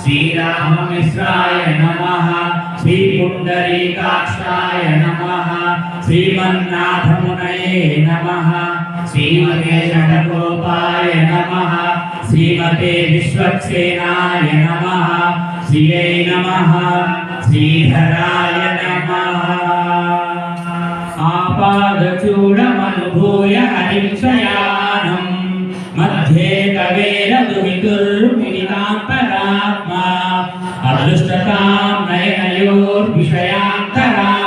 శ్రీరామమిశ్రాయ నమ శ్రీ పుండరీకాక్షాయ నమ శ్రీమన్నాథమునయే నమ శ్రీమతేశటగోపాయ నమ శ్రీమతే విశ్వక్సేనాయ నమ శ్రియై నమ శ్రీధరాయ నమ. ఆపాదచూడమనుభూయ హరింశయానం మధ్యే కవేర దువిదుర్ अनुष्ठता अनुष्टतां नयनयोर्विषयान्तरा